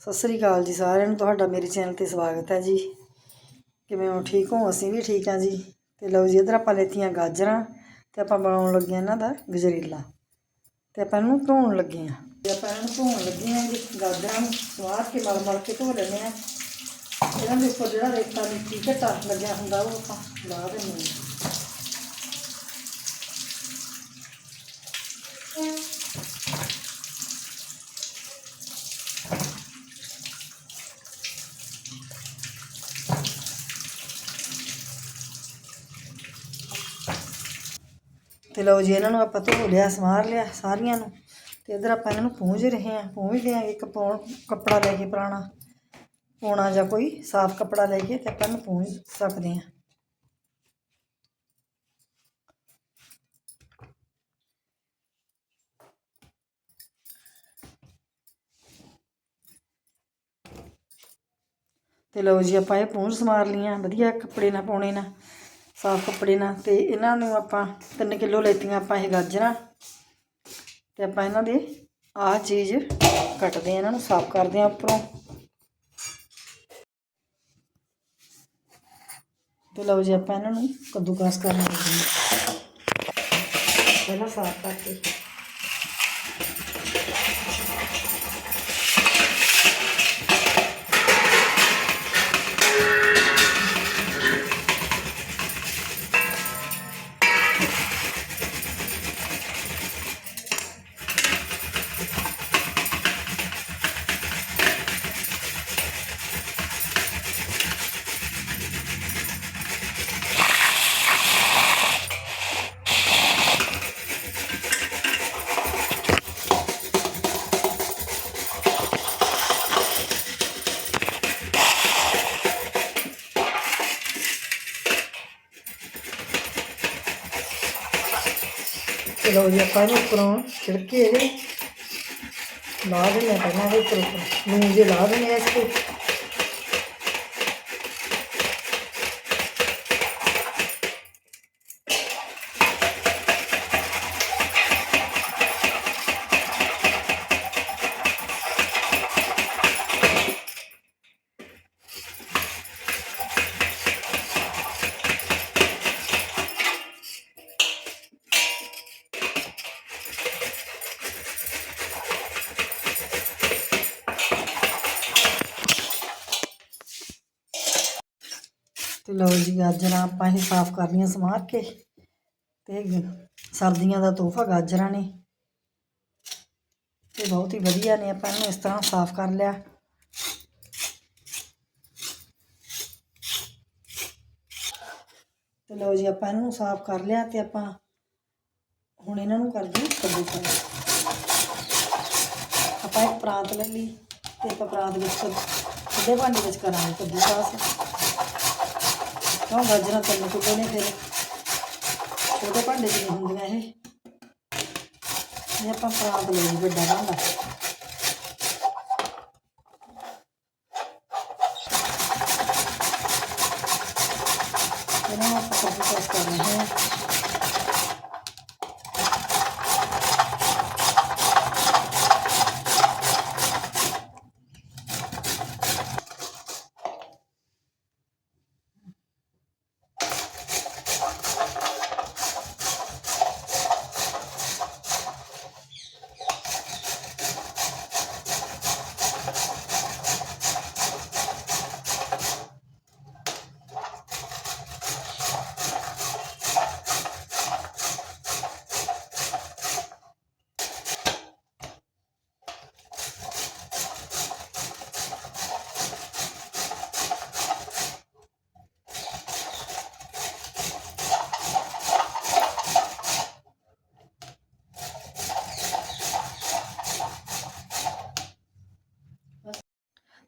ਸਤਿ ਸ੍ਰੀ ਅਕਾਲ ਜੀ ਸਾਰਿਆਂ ਨੂੰ, ਤੁਹਾਡਾ ਮੇਰੇ ਚੈਨਲ ਤੇ ਸਵਾਗਤ ਹੈ ਜੀ। ਕਿਵੇਂ ਹੋ? ਠੀਕ ਹੋ? ਅਸੀਂ ਵੀ ਠੀਕ ਹਾਂ ਜੀ। ਤੇ ਲਓ ਜੀ, ਇਧਰ ਆਪਾਂ ਲੈਤੀਆਂ ਗਾਜਰਾਂ ਤੇ ਆਪਾਂ ਬਣਾਉਣ ਲੱਗੇ ਹਾਂ ਇਹਨਾਂ ਦਾ ਗਜਰੇਲਾ। ਤੇ ਆਪਾਂ ਇਹਨੂੰ ਧੋਣ ਲੱਗੇ ਹਾਂ। ਤੇ ਆਪਾਂ ਇਹਨੂੰ ਧੋਣ ਲੱਗੇ ਹਾਂ ਜੀ, ਗਾਜਰਾਂ ਨੂੰ ਸਵਾਰ ਕੇ ਮਲ ਮਲ ਕੇ ਧੋ ਲੈਂਦੇ ਹਾਂ। ਇਹਨਾਂ ਦੇ ਉੱਪਰ ਜਿਹੜਾ ਰੇਤਾ ਮਿੱਟੀ ਘਟਾ ਲੱਗਿਆ ਹੁੰਦਾ, ਉਹ ਆਪਾਂ ਲਾ ਦਿੰਦੇ ਹਾਂ। ਲਓ ਜੀ, ਇਹਨਾਂ ਨੂੰ ਆਪਾਂ ਧੋ ਲਿਆ, ਸਵਾਰ ਲਿਆ ਸਾਰੀਆਂ ਨੂੰ। ਤੇ ਇਧਰ ਆਪਾਂ ਇਹਨਾਂ ਨੂੰ ਪੂੰਝ ਰਹੇ ਹਾਂ, ਪੂੰਝ ਦਿਆਂਗੇ ਇੱਕ ਪੌਣ ਕੱਪੜਾ ਲੈ ਕੇ ਪੁਰਾਣਾ, ਪੋਣਾ ਜਾਂ ਕੋਈ ਸਾਫ਼ ਕੱਪੜਾ ਲੈ ਕੇ ਤੇ ਆਪਾਂ ਇਹਨੂੰ ਪੂੰਝ ਸਕਦੇ ਹਾਂ। ਤੇ ਲਓ ਜੀ, ਆਪਾਂ ਇਹ ਪੂੰਝ ਸਮਾਰ ਲੀਆਂ ਵਧੀਆ ਕੱਪੜੇ ਨਾਲ ਪਾਉਣੇ ਨਾਲ। ਸਾਫ਼ ਕੱਪੜੇ ਨਾਲ ਤੇ ਇਹਨਾਂ ਨੂੰ ਆਪਾਂ 3 ਕਿਲੋ ਲੈਤੀਆਂ ਆਪਾਂ ਇਹ ਗਾਜਰਾਂ ਤੇ ਆਪਾਂ ਇਹਨਾਂ ਦੇ ਆਹ ਚੀਜ਼ ਕੱਟਦੇ ਆ ਇਹਨਾਂ ਨੂੰ ਸਾਫ਼ ਕਰਦੇ ਆ ਉੱਪਰੋਂ। ਤੇ ਲਓ ਜੀ ਆਪਾਂ ਇਹਨਾਂ ਨੂੰ ਕੱਦੂਕਸ ਕਰਨ ਲੱਗੇ ਹਾਂ। ਪਹਿਲਾਂ ਸਾਫ਼ ਕਰਕੇ। ਆਪਾਂ ਇਹਨੂੰ ਉੱਪਰੋਂ ਛਿੜਕੇ ਇਹਦੇ। ਲਾ ਦਿੰਦੇ ਪਹਿਲਾਂ ਇਹਦੇ ਉੱਪਰ। ਉੱਪਰ ਜੇ ਲਾ ਦਿੰਦੇ ਆ ਇਸ ਤੇ। ਲਓ ਜੀ ਗਾਜਰਾਂ ਆਪਾਂ ਇਹ ਸਾਫ਼ ਕਰਨੀਆਂ ਸਮਾਰ ਕੇ ਤੇ ਸਰਦੀਆਂ ਦਾ ਤੋਹਫਾ ਗਾਜਰਾਂ ਨੇ। ਇਹ ਬਹੁਤ ਹੀ ਵਧੀਆ ਨੇ, ਆਪਾਂ ਇਹਨੂੰ ਇਸ ਤਰ੍ਹਾਂ ਸਾਫ਼ ਕਰ ਲਿਆ। ਤੇ ਲਓ ਜੀ ਆਪਾਂ ਇਹਨੂੰ ਸਾਫ਼ ਕਰ ਲਿਆ ਤੇ ਆਪਾਂ ਹੁਣ ਇਹਨਾਂ ਨੂੰ ਕਰਦੇ ਕੱਦੂ ਕਰ ਆਪਾਂ ਇੱਕ ਪਰਾਤ ਲੈ ਲਈ ਤੇ ਆਪਾਂ ਪਰਾਤ ਵਿੱਚ ਸਿੱਧੇ ਭਾਂਡੇ ਵਿੱਚ ਕਰਾਂਗੇ ਕੱਦੂ ਕਾਸ ਕਿਉਂ ਗਾਜਰਾਂ ਤਿੰਨ ਕਿਲੋ ਨੇ ਫਿਰ। ਛੋਟੇ ਭਾਂਡੇ 'ਚ ਨਹੀਂ ਹੁੰਦੀਆਂ ਇਹ। ਇਹ ਆਪਾਂ ਪਰਾਤ ਲੈ ਲਈ ਵੱਡਾ ਭਾਂਡਾ। ਇਹਨਾਂ ਨੂੰ ਆਪਾਂ ਕੱਦੂ ਕਰ ਰਹੇ ਹਾਂ।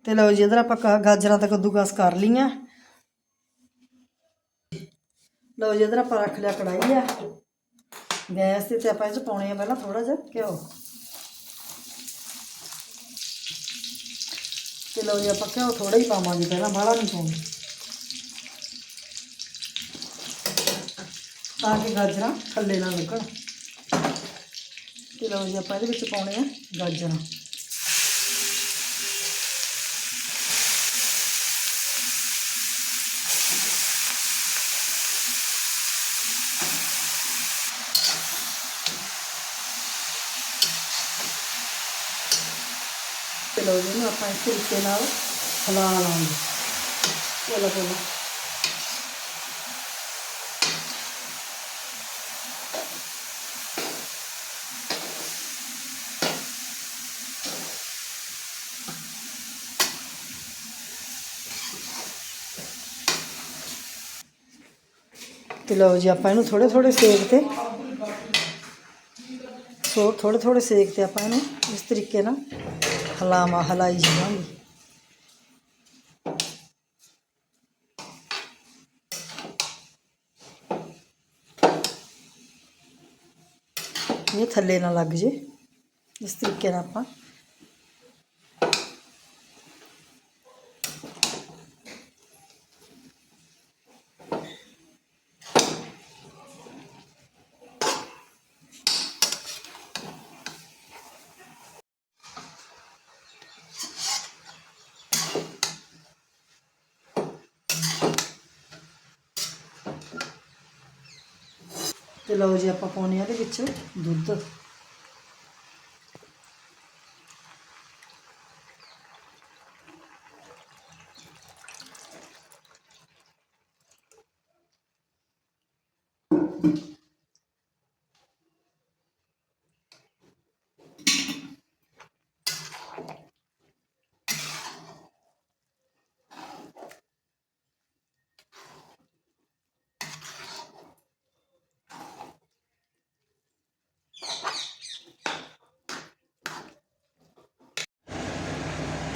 ਤੇ ਲਓ ਜੀ ਇਧਰ ਆਪਾਂ ਗਾਜਰਾਂ ਤਾਂ ਕੱਦੂਕਸ ਕਰ ਲਈਆਂ। ਲਓ ਜੀ ਇਧਰ ਆਪਾਂ ਰੱਖ ਲਿਆ ਕੜਾਈ ਆ। ਗੈਸ ਤੇ ਤੇ ਆਪਾਂ ਇਹ ਚ ਪਾਉਣੇ ਆ ਪਹਿਲਾਂ ਥੋੜਾ ਜਿਹਾ ਘਿਓ। ਤੇ ਲਓ ਜੀ ਆਪਾਂ ਘਿਓ ਥੋੜਾ ਹੀ ਪਾਵਾਂਗੇ ਪਹਿਲਾਂ, ਬਾਹਲਾ ਨਹੀਂ ਪਾਉਣਾ। ਤਾਂ ਕਿ ਗਾਜਰਾਂ ਥੱਲੇ ਨਾ ਲੱਗਣ ਤੇ ਲਓ ਜੀ ਆਪਾਂ ਇਹਦੇ ਵਿੱਚ ਪਾਉਣੇ ਆ ਗਾਜਰਾਂ। ਤੇ ਲਓ ਜੀ, ਇਹਨੂੰ ਆਪਾਂ ਇਸ ਤਰੀਕੇ ਨਾਲ ਹਿਲਾ ਲਾਂਗੇ ਚਲੋ ਚਲੋ ਤੇ ਲਓ ਜੀ, ਆਪਾਂ ਇਹਨੂੰ ਥੋੜੇ ਥੋੜੇ ਸੇਕ ਤੇ ਸੋ ਥੋੜੇ ਥੋੜੇ ਸੇਕ ਤੇ ਆਪਾਂ ਇਹਨੂੰ ਇਸ ਤਰੀਕੇ ਨਾਲ ਹਲਾਵਾ ਹਲਾਈ ਜਾਵਾਂਗੀ ਇਹ ਥੱਲੇ ਨਾ ਲੱਗ ਜੇ ਇਸ ਤਰੀਕੇ ਨਾਲ ਆਪਾਂ ਤੇ ਲਓ ਜੀ ਆਪਾਂ ਪਾਉਣੇ ਆ ਇਹਦੇ ਵਿੱਚ ਦੁੱਧ।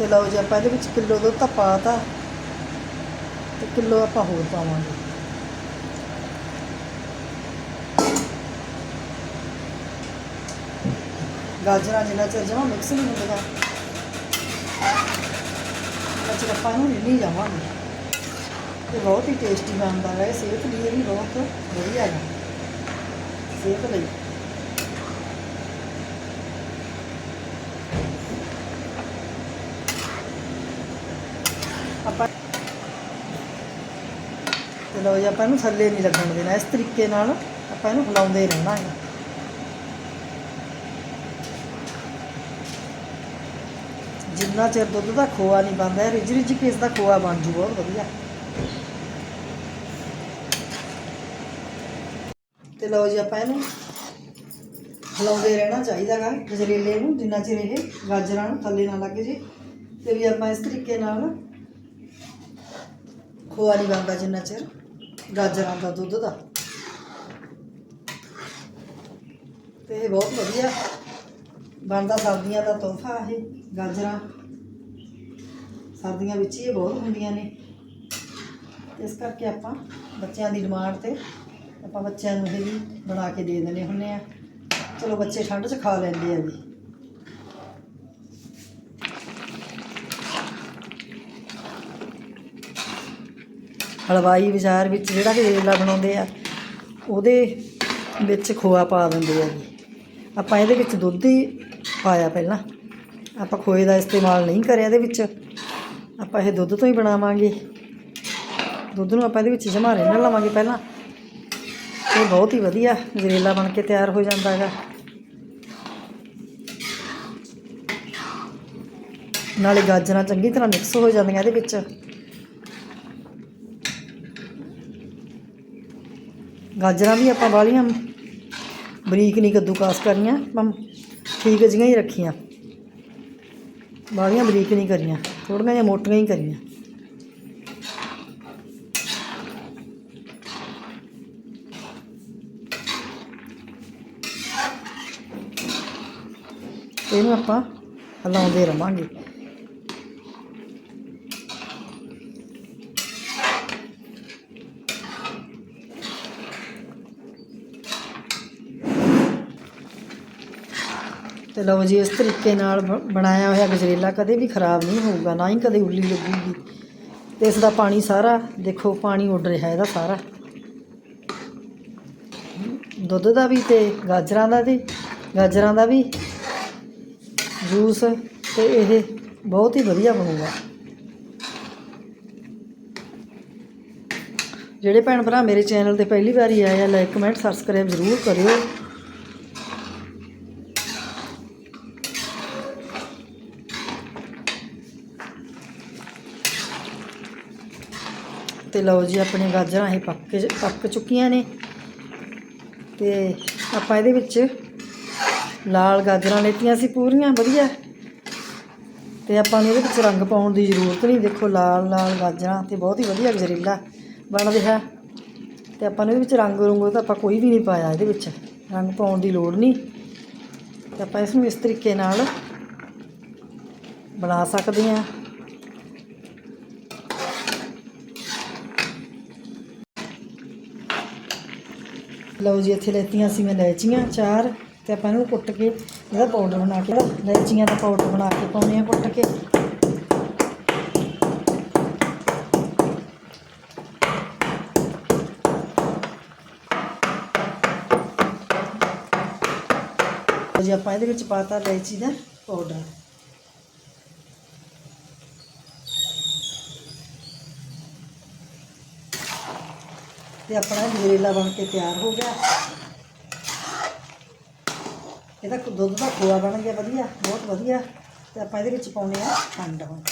ਤੇ ਲਓ ਜੀ, ਆਪਾਂ ਇਹਦੇ ਵਿੱਚ ਕਿਲੋ ਦੁੱਧ ਤਾਂ ਪਾਤਾ ਤੇ। ਕਿਲੋ ਆਪਾਂ ਹੋਰ ਪਾਵਾਂਗੇ। ਗਾਜਰਾਂ ਜਿੰਨਾ ਚਿਰ ਜਮਾ ਮਿਕਸ ਨਹੀਂ ਹੁੰਦੀਆਂ ਉਹਨਾਂ ਚਿਰ ਆਪਾਂ ਇਹਨੂੰ ਨਹੀਂ ਜਾਵਾਂਗੇ। ਇਹ ਬਹੁਤ ਹੀ ਟੇਸਟੀ ਬਣਦਾ ਹੈ ਇਹ ਸਿਹਤ ਲਈ ਇਹ ਵੀ ਬਹੁਤ ਵਧੀਆ ਹੈ। ਸਿਹਤ ਲਈ ਆਪਾਂ ਤੇ ਲਓ ਜੀ, ਆਪਾਂ ਇਹਨੂੰ ਥੱਲੇ ਨਹੀਂ ਲੱਗਣ ਦੇਣਾ। ਇਸ ਤਰੀਕੇ ਨਾਲ ਆਪਾਂ ਇਹਨੂੰ ਹਿਲਾਉਂਦੇ ਰਹਿਣਾ ਹੈ। ਜਿੰਨਾ ਚਿਰ ਦੁੱਧ ਦਾ ਖੋਆ ਨਹੀਂ ਬਣਦਾ ਰਿਜ ਰਿਜ ਕੇ ਇਸ ਦਾ ਖੋਆ ਬਣ ਜੂ, ਬਹੁਤ ਵਧੀਆ। ਤੇ ਲਓ ਜੀ, ਆਪਾਂ ਇਹਨੂੰ ਹਿਲਾਉਂਦੇ ਰਹਿਣਾ ਚਾਹੀਦਾਗਾ ਗਜਰੇਲੇ ਨੂੰ, ਜਿੰਨਾ ਚਿਰ ਇਹ ਗਾਜਰਾਂ ਨੂੰ ਥੱਲੇ ਨਾ ਲੱਗ ਜੇ। ਤੇ ਵੀ ਆਪਾਂ ਇਸ ਤਰੀਕੇ ਨਾਲ ਖੋਆ ਨਹੀਂ ਬਣਦਾ ਜਿੰਨਾ ਚਿਰ। ਗਾਜਰਾਂ ਦਾ ਦੁੱਧ ਦਾ। ਤੇ ਇਹ ਬਹੁਤ ਵਧੀਆ। ਬਣਦਾ ਸਰਦੀਆਂ ਦਾ ਤੋਹਫਾ ਇਹ ਗਾਜਰਾਂ। ਸਰਦੀਆਂ ਵਿੱਚ ਹੀ ਇਹ ਬਹੁਤ ਹੁੰਦੀਆਂ ਨੇ। ਇਸ ਕਰਕੇ ਆਪਾਂ ਬੱਚਿਆਂ ਦੀ ਡਿਮਾਂਡ ਤੇ ਆਪਾਂ ਬੱਚਿਆਂ ਨੂੰ ਇਹ ਵੀ ਬਣਾ ਕੇ ਦੇ ਦਿੰਦੇ ਹੁੰਦੇ ਆ ਚਲੋ ਬੱਚੇ ਠੰਡ 'ਚ ਖਾ ਲੈਂਦੇ ਆ ਵੀ ਹਲਵਾਈ ਬਾਜ਼ਾਰ ਵਿੱਚ ਜਿਹੜਾ ਗਜਰੇਲਾ ਬਣਾਉਂਦੇ ਆ, ਉਹਦੇ ਵਿੱਚ ਖੋਆ ਪਾ ਦਿੰਦੇ ਆ ਜੀ। ਆਪਾਂ ਇਹਦੇ ਵਿੱਚ ਦੁੱਧ ਹੀ ਪਾਇਆ ਪਹਿਲਾਂ। ਆਪਾਂ ਖੋਏ ਦਾ ਇਸਤੇਮਾਲ ਨਹੀਂ ਕਰਿਆ ਇਹਦੇ ਵਿੱਚ। ਆਪਾਂ ਇਹ ਦੁੱਧ ਤੋਂ ਹੀ ਬਣਾਵਾਂਗੇ। ਦੁੱਧ ਨੂੰ ਆਪਾਂ ਇਹਦੇ ਵਿੱਚ ਜਮਾ ਰਹਿਣ ਲਵਾਂਗੇ ਪਹਿਲਾਂ। ਇਹ ਬਹੁਤ ਹੀ ਵਧੀਆ ਗਜਰੇਲਾ ਬਣ ਕੇ ਤਿਆਰ ਹੋ ਜਾਂਦਾ ਹੈਗਾ। ਨਾਲੇ ਗਾਜਰਾਂ ਚੰਗੀ ਤਰ੍ਹਾਂ ਮਿਕਸ ਹੋ ਜਾਂਦੀਆਂ ਇਹਦੇ ਵਿੱਚ। ਗਾਜਰਾਂ ਵੀ ਆਪਾਂ ਵਾਲੀਆਂ ਬਰੀਕ ਨਹੀਂ ਕੱਦੂਕਾਸ ਕਰੀਆਂ ਆਪਾਂ ਠੀਕ ਜਿਹੀਆਂ ਹੀ ਰੱਖੀਆਂ। ਵਾਲੀਆਂ ਬਰੀਕ ਨਹੀਂ ਕਰੀਆਂ ਥੋੜੀਆਂ ਜਿਹੀਆਂ ਮੋਟੀਆਂ ਹੀ ਕਰੀਆਂ। ਇਹਨੂੰ ਆਪਾਂ ਹਿਲਾਉਂਦੇ ਰਵਾਂਗੇ। ਤੇ ਲਓ ਜੀ, ਇਸ ਤਰੀਕੇ ਨਾਲ ਬ- ਬਣਾਇਆ ਹੋਇਆ ਗਜਰੇਲਾ ਕਦੇ ਵੀ ਖਰਾਬ ਨਹੀਂ ਹੋਊਗਾ, ਨਾ ਹੀ ਕਦੇ ਉੱਲੀ ਲੱਗੂਗੀ। ਤੇ ਇਸ ਦਾ ਪਾਣੀ ਸਾਰਾ, ਦੇਖੋ ਪਾਣੀ ਉੱਡ ਰਿਹਾ ਇਹਦਾ ਸਾਰਾ। ਦੁੱਧ ਦਾ ਵੀ ਤੇ ਗਾਜਰਾਂ ਦਾ ਵੀ, ਗਾਜਰਾਂ ਦਾ ਵੀ ਜੂਸ ਤੇ ਇਹ ਬਹੁਤ ਹੀ ਵਧੀਆ ਬਣੂਗਾ। ਜਿਹੜੇ ਭੈਣ ਭਰਾ ਮੇਰੇ ਚੈਨਲ ਤੇ ਪਹਿਲੀ ਵਾਰੀ ਆਏ ਆ, ਲਾਈਕ, ਕਮੈਂਟ, ਸਬਸਕ੍ਰਾਈਬ ਜ਼ਰੂਰ ਕਰਿਓ। ਤੇ ਲਓ ਜੀ, ਆਪਣੀਆਂ ਗਾਜਰਾਂ ਇਹ ਪੱਕ ਕੇ- ਪੱਕ ਚੁੱਕੀਆਂ ਨੇ। ਤੇ ਆਪਾਂ ਇਹਦੇ ਵਿੱਚ ਲਾਲ ਗਾਜਰਾਂ ਲੈਤੀਆਂ ਸੀ ਪੂਰੀਆਂ, ਵਧੀਆ। ਤੇ ਆਪਾਂ ਨੂੰ ਇਹਦੇ ਵਿੱਚ ਰੰਗ ਪਾਉਣ ਦੀ ਜ਼ਰੂਰਤ ਨਹੀਂ। ਦੇਖੋ, ਲਾਲ ਲਾਲ ਗਾਜਰਾਂ ਤੇ ਬਹੁਤ ਹੀ ਵਧੀਆ ਗਜਰੇਲਾ ਬਣ ਰਿਹਾ। ਤੇ ਆਪਾਂ ਨੂੰ ਇਹਦੇ ਵਿੱਚ ਰੰਗ ਰੁੰਗ ਤਾਂ ਆਪਾਂ ਕੋਈ ਵੀ ਨਹੀਂ ਪਾਇਆ ਇਹਦੇ ਵਿੱਚ। ਰੰਗ ਪਾਉਣ ਦੀ ਲੋੜ ਨਹੀਂ। ਤੇ ਆਪਾਂ ਇਸ ਨੂੰ ਇਸ ਤਰੀਕੇ ਨਾਲ ਬਣਾ ਸਕਦੇ ਹਾਂ। ਲਓ ਜੀ, ਇੱਥੇ ਲੈਤੀਆਂ ਸੀ ਮੈਂ ਲੈਚੀਆਂ ਚਾਰ, ਤੇ ਆਪਾਂ ਇਹਨੂੰ ਕੁੱਟ ਕੇ ਇਹਦਾ ਪਾਊਡਰ ਬਣਾ ਕੇ ਨਾ ਲੈਚੀਆਂ ਦਾ ਪਾਊਡਰ ਬਣਾ ਕੇ ਪਾਉਣੇ ਆ ਕੁੱਟ ਕੇ। ਜੀ, ਆਪਾਂ ਇਹਦੇ ਵਿੱਚ ਪਾਤਾ ਲੈਚੀ ਦਾ ਪਾਊਡਰ ਤੇ ਆਪਣਾ ਗਜਰੇਲਾ ਬਣ ਕੇ ਤਿਆਰ ਹੋ ਗਿਆ। ਇਹਦਾ ਦੁੱਧ ਦਾ ਖੋਆ ਬਣ ਗਿਆ, ਵਧੀਆ, ਬਹੁਤ ਵਧੀਆ। ਤੇ ਆਪਾਂ ਇਹਦੇ ਵਿੱਚ ਪਾਉਣੇ ਆ ਖੰਡ ਹੁਣ।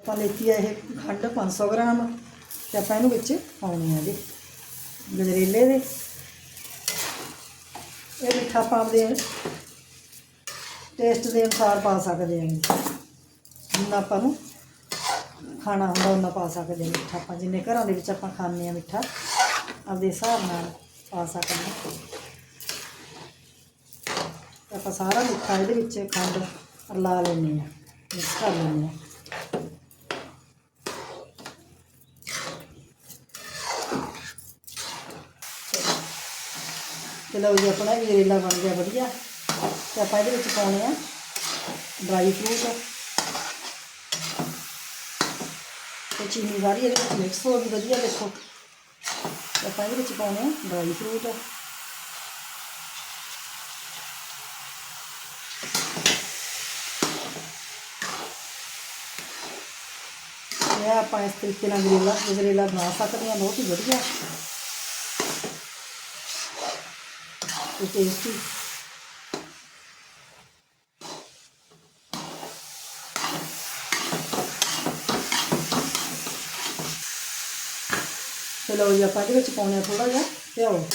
ਆਪਾਂ ਲੈਤੀ ਆ ਇਹ ਖੰਡ 500 ਗ੍ਰਾਮ ਤੇ ਆਪਾਂ ਇਹਨੂੰ ਵਿੱਚ ਪਾਉਣੀ ਆ ਜੀ ਗਜਰੇਲੇ ਦੇ। ਇਹ ਮਿੱਠਾ ਪਾਉਂਦੇ ਆਪਦੇ ਟੇਸਟ ਦੇ ਅਨੁਸਾਰ ਪਾ ਸਕਦੇ ਹਾਂ ਜਿੰਨਾ ਆਪਾਂ ਨੂੰ ਖਾਣਾ ਹੁੰਦਾ, ਉਹਨਾਂ ਪਾ ਸਕਦੇ ਹਾਂ ਮਿੱਠਾ। ਆਪਾਂ ਜਿੰਨੇ ਘਰਾਂ ਦੇ ਵਿੱਚ ਆਪਾਂ ਖਾਂਦੇ ਆ ਮਿੱਠਾ, ਆਪਦੇ ਹਿਸਾਬ ਨਾਲ ਪਾ ਸਕਦੇ ਹਾਂ। ਆਪਾਂ ਸਾਰਾ ਮਿੱਠਾ ਇਹਦੇ ਵਿੱਚ ਖੰਡ ਰਲਾ ਲੈਂਦੇ ਆ ਮਿਕਸ ਕਰ ਲੈਂਦੇ ਆ ਤੇ ਲਓ ਜੀ, ਆਪਣਾ ਗਜਰੇਲਾ ਬਣ ਗਿਆ, ਵਧੀਆ। ਤੇ ਆਪਾਂ ਇਹਦੇ ਵਿੱਚ ਪਾਉਣੇ ਆ ਡਰਾਈ ਫਰੂਟ ਤੇ ਚੀਨੀ ਸਾਰੀ ਇਹਦੇ ਵਿੱਚ ਮਿਕਸ ਹੋ ਗਈ, ਵਧੀਆ ਦੇਖੋ। ਆਪਾਂ ਇਹਦੇ ਵਿੱਚ ਪਾਉਣੇ ਆ ਡਰਾਈ ਫਰੂਟ ਇਹ ਆਪਾਂ ਇਸ ਤਰੀਕੇ ਨਾਲ ਗਰੇਲਾ ਗਰੇਲਾ ਬਣਾ ਸਕਦੇ ਹਾਂ, ਬਹੁਤ ਹੀ ਵਧੀਆ। ਤੇ ਟੇਸਟੀ ਲਓ ਜੀ, ਆਪਾਂ ਇਹਦੇ ਵਿੱਚ ਪਾਉਣਾ ਥੋੜਾ ਜਿਹਾ ਘਿਓ।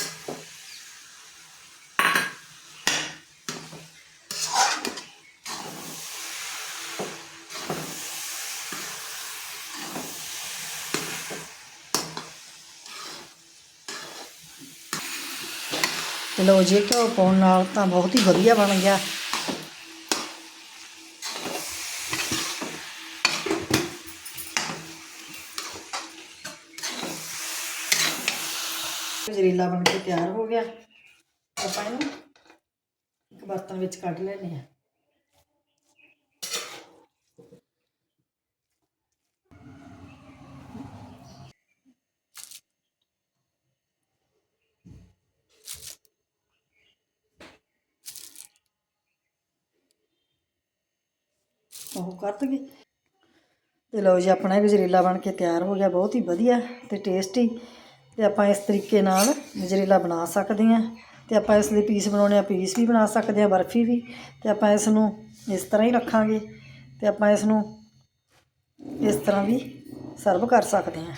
ਤੇ ਲਓ ਜੀ ਘਿਓ ਪਾਉਣ ਨਾਲ ਤਾਂ ਬਹੁਤ ਹੀ ਵਧੀਆ ਬਣ ਗਿਆ। ਗਜਰੇਲਾ ਬਣ ਕੇ ਤਿਆਰ ਹੋ ਗਿਆ। ਆਪਾਂ ਇਹਨੂੰ ਇੱਕ ਬਰਤਨ ਵਿੱਚ ਕੱਢ ਲੈਣੇ ਆ ਉਹ ਕਰ ਦਗੇ ਤੇ ਲਓ ਜੀ, ਆਪਣਾ ਇਹ ਗਜਰੇਲਾ ਬਣ ਕੇ ਤਿਆਰ ਹੋ ਗਿਆ। ਬਹੁਤ ਹੀ ਵਧੀਆ ਤੇ ਟੇਸਟੀ ਤੇ ਆਪਾਂ ਇਸ ਤਰੀਕੇ ਨਾਲ ਗਜਰੇਲਾ ਬਣਾ ਸਕਦੇ ਹਾਂ ਤੇ ਆਪਾਂ ਇਸ ਦੇ ਪੀਸ ਬਣਾਉਣੇ ਆ, ਪੀਸ ਵੀ ਬਣਾ ਸਕਦੇ ਹਾਂ, ਬਰਫੀ ਵੀ ਤੇ ਆਪਾਂ ਇਸ ਨੂੰ ਇਸ ਤਰ੍ਹਾਂ ਹੀ ਰੱਖਾਂਗੇ ਤੇ ਆਪਾਂ ਇਸ ਨੂੰ ਇਸ ਤਰ੍ਹਾਂ ਵੀ ਸਰਵ ਕਰ ਸਕਦੇ ਹਾਂ।